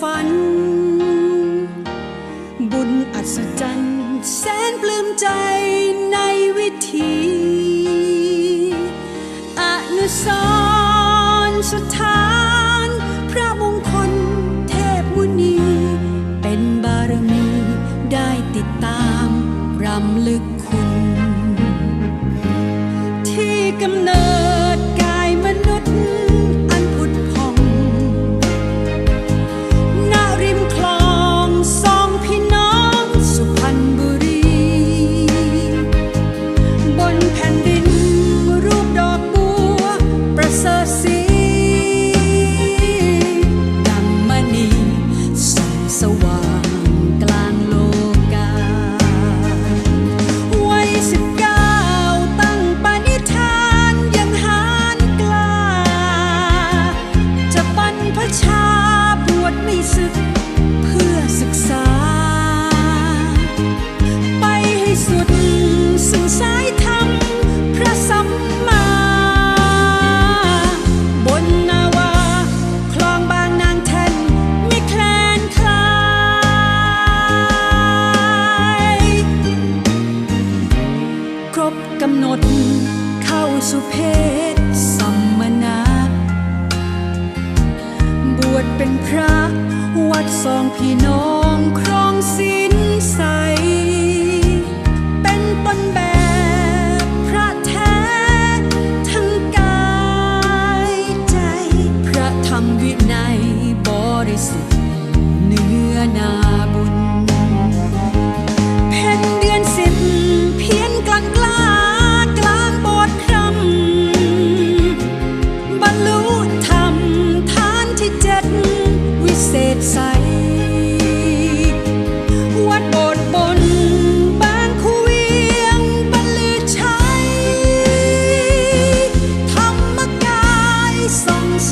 ฝัน บุญอัศจรรย์แสนปลื้มใจในวิถีอนุสรสถาน พระมงคลเทพมุนี เป็นบารมีได้ติดตามรำลึกคุณ ที่กำเนิด 一次 พี่น้องครองศีลใส เป็นต้นบบพระท้ ทั้งกายใจ พระธรรมวินัยบริสุทธ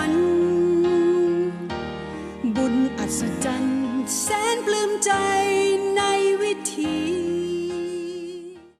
ัน บุญอัศจรรย์แสนปลื้มใจ